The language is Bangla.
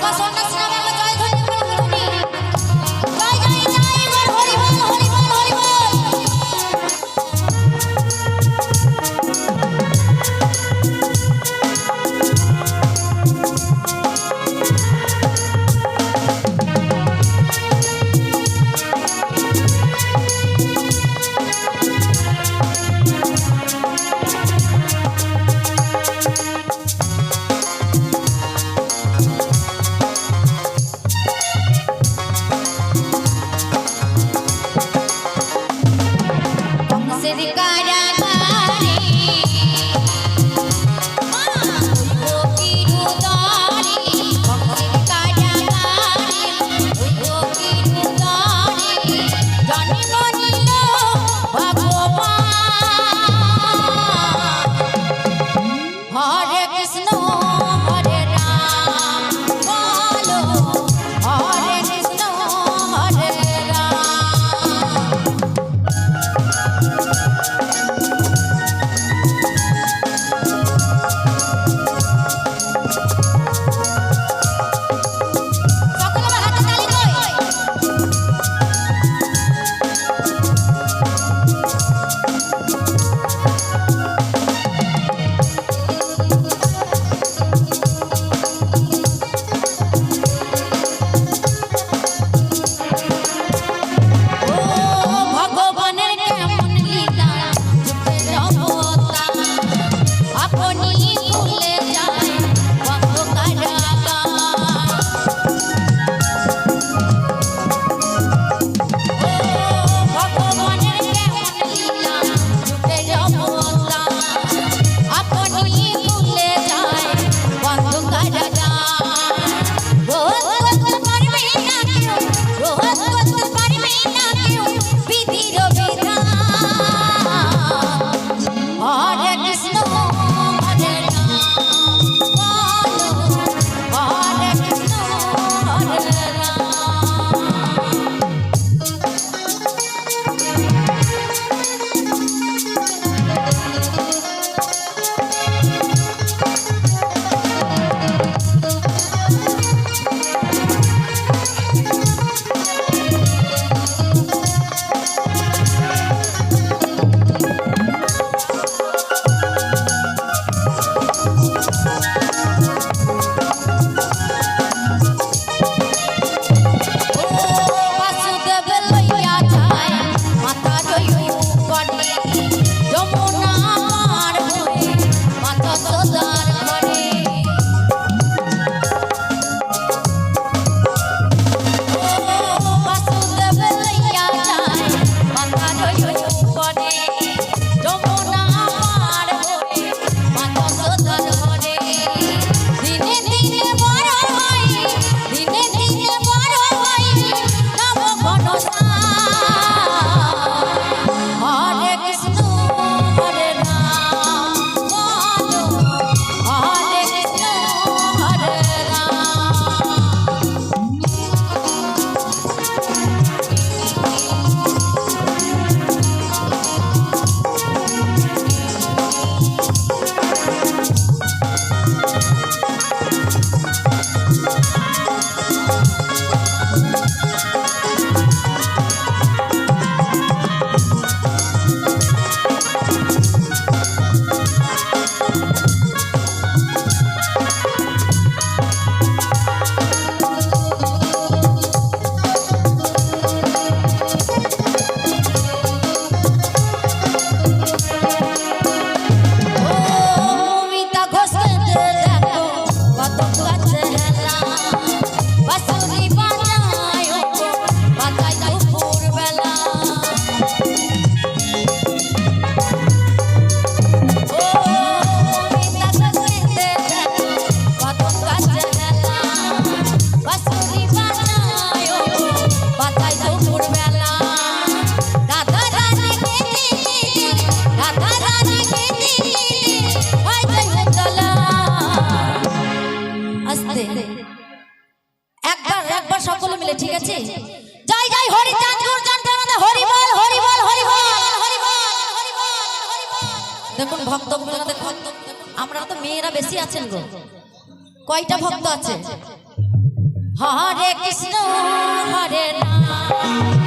Tava na. होई ঠিক আছে? জয় জয় হরি চাঁদপুর চাঁদপুর হরি বল হরি বল হরি বল হরি বল। দেখুন ভক্তগুলো, দেখুন, আমরা তো মেয়েরা বেশি আছেন গো। কয়টা ভক্ত আছে? হরে কৃষ্ণ, হরে রাম।